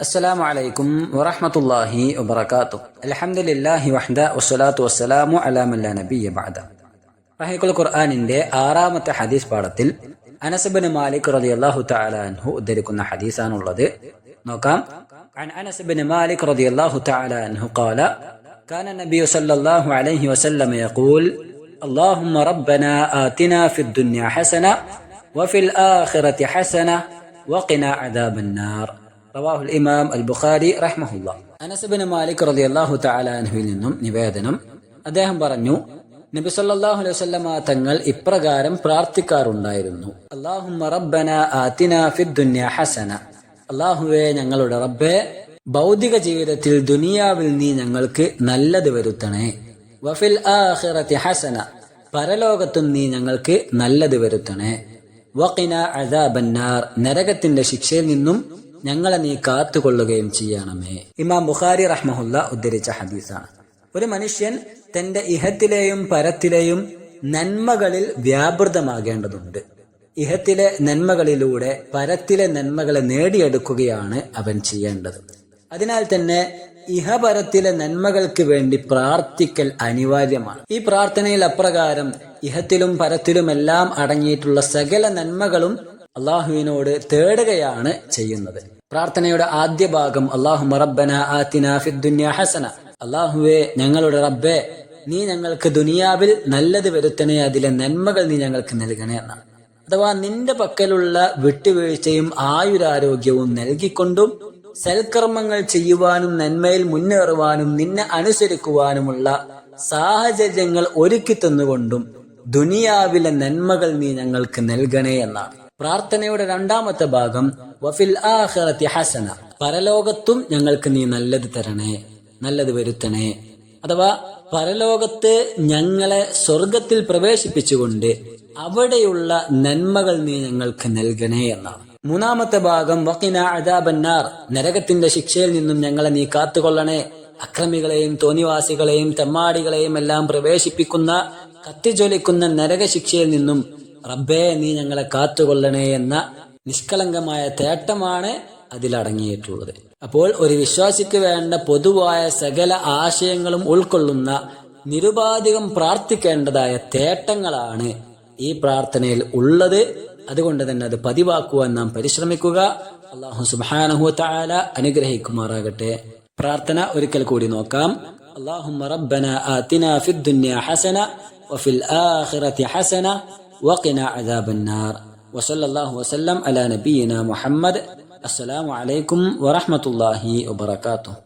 السلام عليكم ورحمة الله وبركاته الحمد لله وحده والصلاة والسلام على من لا نبي بعد റഹിഖുൽ ഖുർആാനിന്റെ ആറാമത്തെ ഹദീസ് പാഠത്തിൽ അനസബിൻ മാലിക് റളിയല്ലാഹു തആല അൻഹു ഉദ്ധരിക്കുന്ന ഹദീസാണുള്ളത് നോക്കാം عن أنس بن مالك رضي الله تعالى عنه قال كان النبي صلى الله عليه وسلم يقول اللهم ربنا آتنا في الدنيا حسنة وفي الآخرة حسنة وقنا عذاب النار റവാഹുൽ ഇമാം അൽ ബുഖാരി റഹ്മഹുല്ല അനസബിൻ മാലിക് റളിയല്ലാഹു തആല അൻഹുവിൽ നിന്നും നിവേദനം. അദ്ദേഹം പറഞ്ഞു നബി സല്ലല്ലാഹു അലൈഹി വസല്ലമ തങ്ങൾ ഇപ്രകാരം പ്രാർത്ഥിക്കാറുണ്ടായിരുന്നു. അല്ലാഹുമ്മ റബ്ബന ആതിന ഫിദ് ഹസന. അല്ലാഹുവേ ഞങ്ങളുടെ റബ്ബേ ഭൗതിക ജീവിതത്തിൽ ദുനിയാവിൽ നീ ഞങ്ങൾക്ക് നല്ലത് വരുത്തണേ. വഫിൽ ആഖിറതി ഹസന. പരലോകത്തും നീ ഞങ്ങൾക്ക് നല്ലത് വരുത്തണേ. വഖിന അദാബന്നാർ. നരകത്തിന്റെ ശിക്ഷയിൽ നിന്നും ഞങ്ങളെ നീ കാത്തുകൊള്ളുകയും ചെയ്യണമേ. ഇമാം ബുഖാരി റഹ്മഹുല്ല ഉദ്ധരിച്ച ഹദീസാണ്. ഒരു മനുഷ്യൻ തന്റെ ഇഹത്തിലെയും പരത്തിലെയും നന്മകളിൽ വ്യാപൃതമാകേണ്ടതുണ്ട്. ഇഹത്തിലെ നന്മകളിലൂടെ പരത്തിലെ നന്മകളെ നേടിയെടുക്കുകയാണ് അവൻ ചെയ്യേണ്ടത്. അതിനാൽ തന്നെ ഇഹപരത്തിലെ നന്മകൾക്ക് വേണ്ടി പ്രാർത്ഥിക്കൽ അനിവാര്യമാണ്. ഈ പ്രാർത്ഥനയിൽ അപ്രകാരം ഇഹത്തിലും പരത്തിലുമെല്ലാം അടങ്ങിയിട്ടുള്ള സകല നന്മകളും അള്ളാഹുവിനോട് തേടുകയാണ് ചെയ്യുന്നത്. പ്രാർത്ഥനയുടെ ആദ്യ ഭാഗം അള്ളാഹു റബ്ബന ആത്തിന ഫിദ്ദുന്യ ഹസന. അള്ളാഹുവെ ഞങ്ങളുടെ റബ്ബെ നീ ഞങ്ങൾക്ക് ദുനിയാവിൽ നല്ലത് വരുത്തണേ അതിലെ നന്മകൾ നീ ഞങ്ങൾക്ക് നൽകണേ എന്നാണ്. അഥവാ നിന്റെ പക്കലുള്ള വിട്ടുവീഴ്ചയും ആയുരാരോഗ്യവും നൽകിക്കൊണ്ടും സൽക്കർമ്മങ്ങൾ ചെയ്യുവാനും നന്മയിൽ മുന്നേറുവാനും നിന്നെ അനുസരിക്കുവാനുമുള്ള സാഹചര്യങ്ങൾ ഒരുക്കി തന്നുകൊണ്ടും ദുനിയാവിലെ നന്മകൾ നീ ഞങ്ങൾക്ക് നൽകണേ എന്നാണ്. പ്രാർത്ഥനയുടെ രണ്ടാമത്തെ ഭാഗം വഫിൽ ആഖിറത്തി ഹസന. പരലോകത്തും ഞങ്ങൾക്ക് നീ നല്ലത് തരണേ നല്ലത് വരുത്തണേ. അഥവാ പരലോകത്ത് ഞങ്ങളെ സ്വർഗത്തിൽ പ്രവേശിപ്പിച്ചുകൊണ്ട് അവിടെയുള്ള നന്മകൾ നീ ഞങ്ങൾക്ക് നൽകണേ എന്നാണ്. മൂന്നാമത്തെ ഭാഗം വക്കിന അദാബന്നാർ. നരകത്തിന്റെ ശിക്ഷയിൽ നിന്നും ഞങ്ങളെ നീ കാത്തുകൊള്ളണേ. അക്രമികളെയും തോന്നിവാസികളെയും തെമ്മാടികളെയും എല്ലാം പ്രവേശിപ്പിക്കുന്ന കത്തിജ്വലിക്കുന്ന നരകശിക്ഷയിൽ നിന്നും റബ്ബേ നീ ഞങ്ങളെ കാത്തുകൊള്ളണേ എന്ന നിഷ്കളങ്കമായ തേട്ടമാണ് അതിലടങ്ങിയിട്ടുള്ളത്. അപ്പോൾ ഒരു വിശ്വാസിക്ക് വേണ്ട പൊതുവായ സകല ആശയങ്ങളും ഉൾക്കൊള്ളുന്ന നിരുപാധികം പ്രാർത്ഥിക്കേണ്ടതായ തേട്ടങ്ങളാണ് ഈ പ്രാർത്ഥനയിൽ ഉള്ളത്. അതുകൊണ്ട് തന്നെ അത് പതിവാക്കുവാൻ നാം പരിശ്രമിക്കുക. അള്ളാഹു സുബാനഹു അനുഗ്രഹിക്കുമാറാകട്ടെ. പ്രാർത്ഥന ഒരിക്കൽ കൂടി നോക്കാം. അള്ളാഹു ഹസന വഫിൽ ആഖിറതി ഹസന وقنا عذاب النار. وصلى الله وسلم على نبينا محمد. السلام عليكم ورحمة الله وبركاته.